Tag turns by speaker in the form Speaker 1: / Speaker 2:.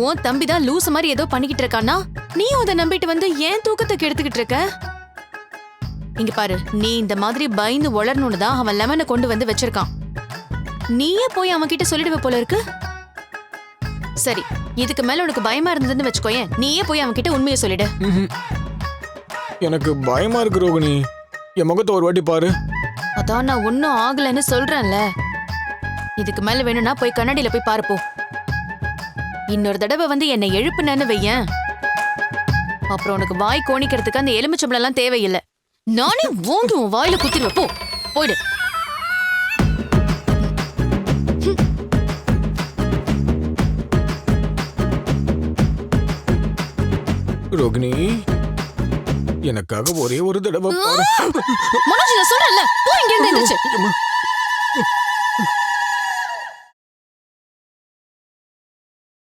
Speaker 1: உன் தம்பி தான் லூஸ் மாதிரி ஏதோ பண்ணிக்கிட்டு இருக்கானா நீயும் அதை நம்பிட்டு வந்து ஏன் தூக்கத்தை கெடுத்துக்கிட்டு இருக்க? இங்க பாரு நீ இந்த மாதிரி பயந்து வளரணும்னு தான் அவன் லெமனை கொண்டு வந்து வச்சிருக்கான். நீயே போய் அவன் கிட்ட சொல்லிடுவ போல இருக்கு? சரி இதுக்கு மேல உனக்கு பயமா இருந்ததுன்னு வச்சுக்கோயேன் நீயே போய் அவன் கிட்ட உண்மையை சொல்லிடு.
Speaker 2: எனக்கு பயமா இருக்கு ரோகிணி. என் முகத்தை ஒரு வாட்டி பாரு.
Speaker 1: அதான் நான் ஒன்னும் ஆகலைன்னு சொல்றேன்ல. இதுக்கு மேல வேணும்னா போய் கண்ணாடியில போய் பாரு போ. இன்னொரு தடவை வந்து என்னை எழுப்புனேன்னு வையேன். அப்புறம் உனக்கு வாய் கோணிக்கிறதுக்கு அந்த எலுமிச்சம்பளம் எல்லாம் தேவையில்லை. நானே ஓங்கி உன் வாயில குத்திடுவேன். போ போயிடு.
Speaker 2: ரோகிணி எனக்காக ஒரே ஒரு தடவை
Speaker 1: மனோஜ் நான் சொல்றேன்ல. போ இங்க இருந்து.